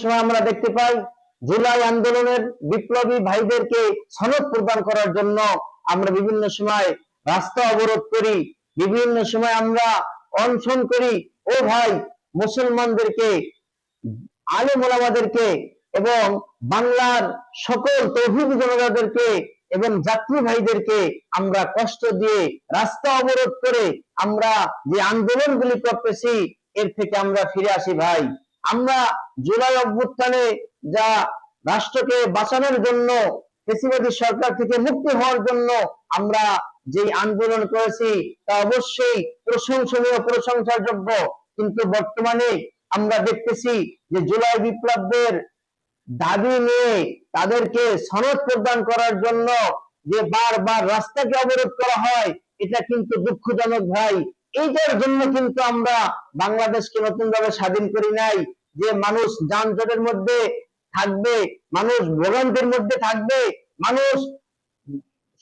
সময় আমরা দেখতে পাই, জুলাই আন্দোলনের বিপ্লবী ভাইদেরকে সনদ প্রদান করার জন্য আমরা বিভিন্ন সময় রাস্তা অবরোধ করি, বিভিন্ন সময় আমরা অনশন করি। ও ভাই, মুসলমানদেরকে, আলেম ওলামাদেরকে এবং বাংলার সকল তৌহিদ জনতাদেরকে এবং যাত্রী ভাইদেরকে আমরা কষ্ট দিয়ে রাস্তা অবরোধ করে আমরা যে আন্দোলনগুলি করতেছি, এর থেকে আমরা ফিরে আসি ভাই। আমরা জুলাই অভ্যুত্থানে যা রাষ্ট্রকে বাঁচানোর জন্য, ফেসিবাদী সরকার থেকে মুক্তি হওয়ার জন্য আমরা যে আন্দোলন করেছি, তা অবশ্যই প্রশংসনীয় প্রশংসার যোগ্য কিন্তু বর্তমানে আমরা দেখতেছি যে জুলাই বিপ্লবদের দাবি নিয়ে তাদেরকে সনদ প্রদান করার জন্য যে বারবার রাস্তাকে অবরোধ করা হয়, এটা কিন্তু দুঃখজনক ভাই। এইটার জন্য কিন্তু আমরা বাংলাদেশকে নতুন ভাবে স্বাধীন করি নাই। যে মানুষ যানজটের মধ্যে থাকবে, মানুষ ভোগান্তির মধ্যে থাকবে, মানুষ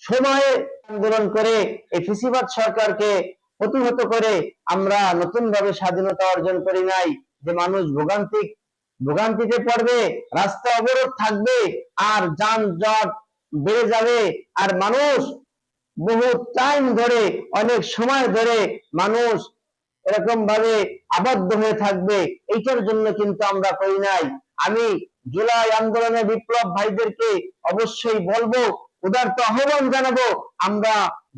সময়ে আন্দোলন করে এই ফিসিবাদ সরকারকে প্রতিহত করে আমরা নতুন ভাবে স্বাধীনতা অর্জন করি নাই, যে মানুষ ভোগান্তিক, ভোগান্তিতে পড়বে, রাস্তা অবরোধ থাকবে, আর যানজট বেড়ে যাবে, আর মানুষ বহু টাইম ধরে, অনেক সময় ধরে মানুষ এরকম ভাবে আবদ্ধ হয়ে থাকবে, এইটার জন্য কিন্তু আমরা করি নাই। আমি জুলাই আন্দোলনে বিপ্লব ভাইদেরকে অবশ্যই বলব, উদারত আহ্বান জানাব, আমরা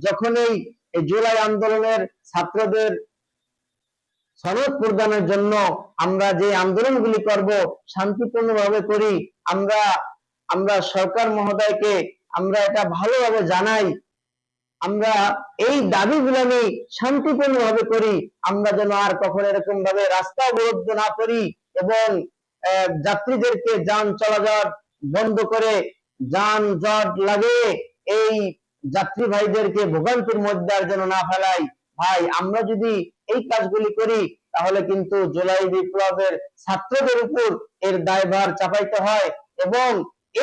যখনই এই জুলাই আন্দোলনের ছাত্রদের সনদ প্রদানের জন্য আমরা যে আন্দোলনগুলি করব, শান্তিপূর্ণভাবে করি, আমরা আমরা সরকার মহোদয়কে আমরা এটা ভালোভাবে জানাই আমরা এই দাবিগুলো আমি শান্তিপূর্ণভাবে করি। আমরা যেন আর কখনো এরকম ভাবে রাস্তা অবরুদ্ধ না করি এবং যাত্রীদেরকে যান চলাচল বন্ধ করে যান জট লাগিয়ে এই যাত্রী ভাইদেরকে ভোগান্তির মধ্যে আর যেন না ফেলাই। ভাই, আমরা যদি এই কাজগুলি করি, তাহলে কিন্তু জুলাই বিপ্লবের ছাত্রদের উপর এর দায়ভার চাপাইতে হয় এবং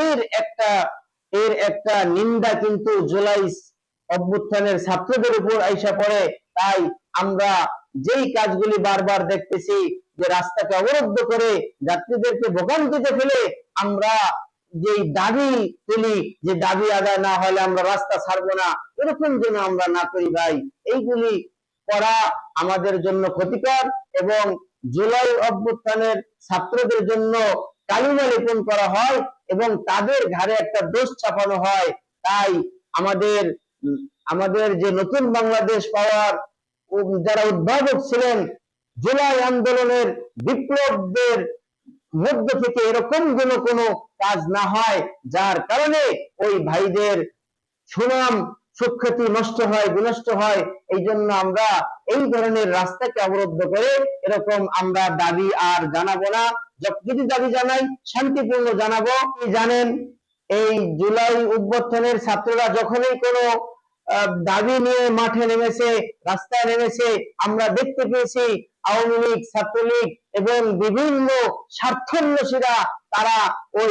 এর একটা এর একটা নিন্দা কিন্তু জুলাই অভ্যুত্থানের ছাত্রদের উপর আইসা পড়ে। তাই আমরা যেই কাজগুলি বারবার দেখতেছি, যে রাস্তাকে অবরুদ্ধ করে যাত্রীদেরকে ভোগান্তিতে ফেলে, আমরা যেই দাবি তুলি, যে দাবি আদায় না হলে আমরা রাস্তা ছাড়বো না, এরকম যেন আমরা না করি ভাই। এইগুলি করা আমাদের জন্য ক্ষতিকর এবং জুলাই অভ্যুত্থানের ছাত্রদের জন্য কালিমা লেপন করা হয় এবং তাদের ঘাড়ে একটা দোষ চাপানো হয়। তাই আমাদের আমাদের যে নতুন বাংলাদেশ পাওয়ার যারা উদ্ভাবক ছিলেন, জুলাই আন্দোলনের বিপ্লবদের মধ্য থেকে এরকম যেন কোনো কাজ না হয়, যার কারণে ওই ভাইদের সুনাম, সুখ্যাতি নষ্ট হয়, বিনষ্ট হয় এই জন্য আমরা এই ধরনের রাস্তাকে অবরুদ্ধ করে এরকম আমরা দাবি আর জানাব না। যদি দাবি জানাই, শান্তিপূর্ণ জানাব। জানেন, এই জুলাই অভ্যর্থনের ছাত্ররা যখনই কোনো দাবি নিয়ে মাঠে নেমেছে, রাস্তায় নেমেছে, আমরা দেখতে পেয়েছি আওয়ামী লীগ, ছাত্রলীগ এবং বিভিন্ন স্বার্থান্বেষীরা তারা ওই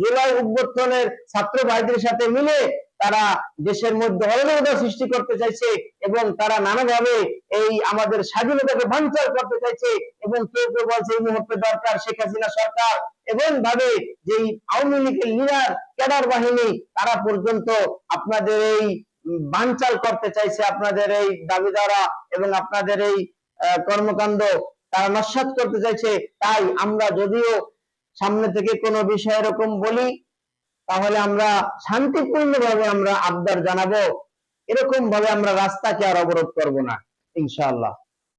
জুলাই অভ্যর্থনের ছাত্র ভাইদের সাথে মিলে তারা দেশের মধ্যে অরাজকতা সৃষ্টি করতে চাইছে এবং তারা নানাভাবে এই আমাদের স্বাধীনতাকে বাঞ্চার করতে চাইছে এবং কেউ কেউ বলছে এই মুহূর্তে দরকার শেখ হাসিনা সরকার এবং ভাবে যে আওয়ামী লীগের লিডার ক্যাডার বাহিনী, তারা পর্যন্ত আপনাদের এই বানচাল করতে চাইছে আপনাদের এই দাবি দ্বারা এবং আপনাদের এই কর্মকাণ্ড। তারা নস্বাত করতে চাইছে। তাই আমরা যদিও সামনে থেকে কোনো বিষয় এরকম বলি, তাহলে আমরা শান্তিপূর্ণভাবে আমরা আবদার জানাব। এরকম ভাবে আমরা রাস্তাকে আর অবরোধ করব না, ইনশাআল্লাহ।